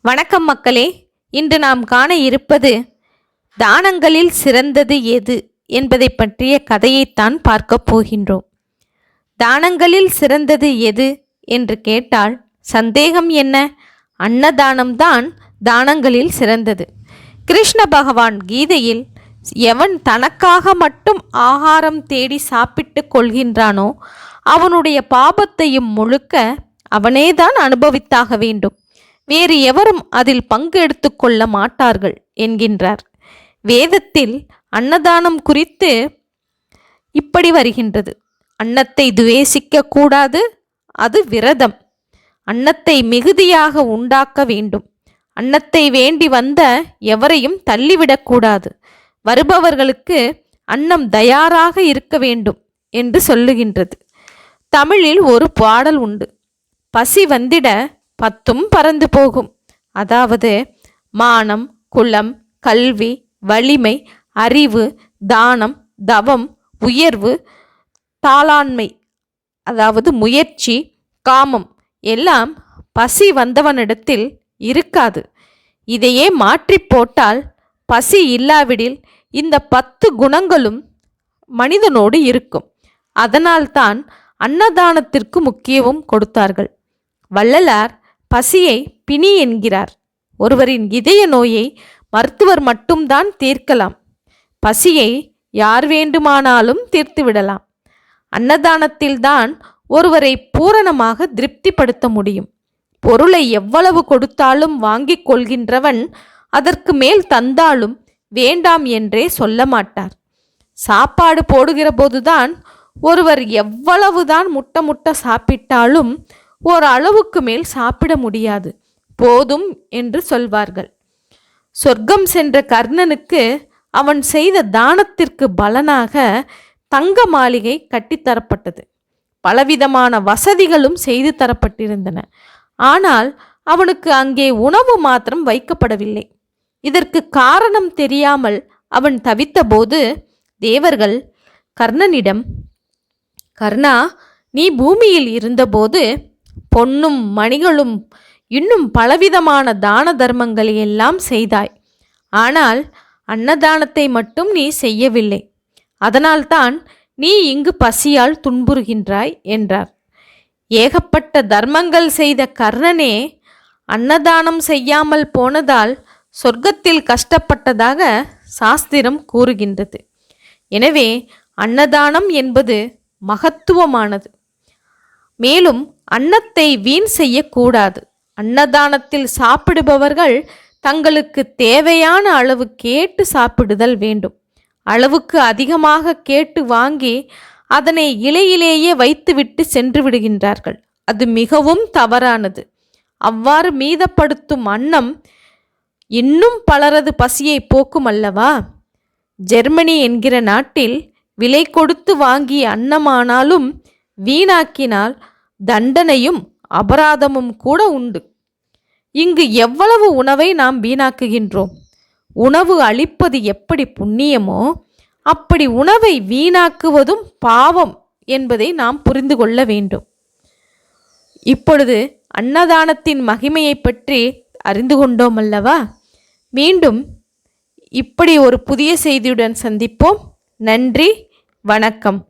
வணக்கம் மக்களே இன்று நாம் காண இருப்பது தானங்களில் சிறந்தது எது என்பதை பற்றிய கதையைத்தான் பார்க்கப் போகின்றோம். தானங்களில் சிறந்தது எது என்று கேட்டால் சந்தேகம் என்ன? அன்னதானம்தான் தானங்களில் சிறந்தது. கிருஷ்ண பகவான் கீதையில் எவன் தனக்காக மட்டும் ஆகாரம் தேடி சாப்பிட்டு கொள்கின்றானோ அவனுடைய பாபத்தையும் முழுக்க அவனேதான் அனுபவித்தாக வேண்டும். வேறு எவரும் அதில் பங்கு எடுத்துக்கொள்ள மாட்டார்கள் என்கின்றார். வேதத்தில் அன்னதானம் குறித்து இப்படி வருகின்றது. அன்னத்தை துவேசிக்க கூடாது அது விரதம். அன்னத்தை மிகுதியாக உண்டாக்க வேண்டும். அன்னத்தை வேண்டி வந்த எவரையும் தள்ளிவிடக்கூடாது வருபவர்களுக்கு அன்னம் தயாராக இருக்க வேண்டும் என்று சொல்லுகின்றது. தமிழில் ஒரு பாடல் உண்டு. பசி வந்திட பத்தும் பறந்து போகும். அதாவது மானம் குலம் கல்வி வலிமை அறிவு தானம் தவம் உயர்வு தாளாண்மை அதாவது முயற்சி காமம் எல்லாம் பசி வந்தவனிடத்தில் இருக்காது. இதையே மாற்றி போட்டால் பசி இல்லாவிடில் இந்த பத்து குணங்களும் மனிதனோடு இருக்கும். அதனால்தான் அன்னதானத்திற்கு முக்கியமும் கொடுத்தார்கள். வள்ளலார் பசியை பிணி என்கிறார். ஒருவரின் இதய நோயை மருத்துவர் மட்டும்தான் தீர்க்கலாம். பசியை யார் வேண்டுமானாலும் தீர்த்துவிடலாம். அன்னதானத்தில்தான் ஒருவரை பூரணமாக திருப்திப்படுத்த முடியும். பொருளை எவ்வளவு கொடுத்தாலும் வாங்கிக் கொள்கின்றவன் அதற்கு மேல் தந்தாலும் வேண்டாம் என்றே சொல்ல மாட்டார். சாப்பாடு போடுகிற போதுதான் ஒருவர் எவ்வளவுதான் முட்டை முட்ட சாப்பிட்டாலும் ஒரு அளவுக்கு மேல் சாப்பிட முடியாது. போதும் என்று சொல்வார்கள். சொர்க்கம் சென்ற கர்ணனுக்கு அவன் செய்த தானத்திற்கு பலனாக தங்க மாளிகை கட்டித்தரப்பட்டது பலவிதமான வசதிகளும் செய்து தரப்பட்டிருந்தன. ஆனால் அவனுக்கு அங்கே உணவு மாத்திரம் வைக்கப்படவில்லை. இதற்கு காரணம் தெரியாமல் அவன் தவித்தபோது தேவர்கள் கர்ணனிடம் கர்ணா நீ பூமியில் இருந்தபோது பொன்னும் மணிகளும் இன்னும் பலவிதமான தான தர்மங்களை எல்லாம் செய்தாய். ஆனால் அன்னதானத்தை மட்டும் நீ செய்யவில்லை. அதனால்தான் நீ இங்கு பசியால் துன்புறுகின்றாய் என்றார். ஏகப்பட்ட தர்மங்கள் செய்த கர்ணனே அன்னதானம் செய்யாமல் போனதால் சொர்க்கத்தில் கஷ்டப்பட்டதாக சாஸ்திரம் கூறுகின்றது. எனவே அன்னதானம் என்பது மகத்துவமானது. மேலும் அன்னத்தை வீண் செய்யக்கூடாது. அன்னதானத்தில் சாப்பிடுபவர்கள் தங்களுக்கு தேவையான அளவு கேட்டு சாப்பிடுதல் வேண்டும். அளவுக்கு அதிகமாக கேட்டு வாங்கி அதனை இலையிலேயே வைத்துவிட்டு சென்று விடுகின்றார்கள். அது மிகவும் தவறானது. அவ்வாறு மீதப்படுத்தும் அன்னம் இன்னும் பலரது பசியை போக்கும் அல்லவா? ஜெர்மனி என்கிற நாட்டில் விலை கொடுத்து வாங்கிய அன்னமானாலும் வீணாக்கினால் தண்டனையும் அபராதமும் கூட உண்டு. இங்கு எவ்வளவு உணவை நாம் வீணாக்குகின்றோம்? உணவு அளிப்பது எப்படி புண்ணியமோ அப்படி உணவை வீணாக்குவதும் பாவம் என்பதை நாம் புரிந்து கொள்ள வேண்டும். இப்பொழுது அன்னதானத்தின் மகிமையை பற்றி அறிந்து கொண்டோம் அல்லவா? மீண்டும் இப்படி ஒரு புதிய செய்தியுடன் சந்திப்போம். நன்றி வணக்கம்.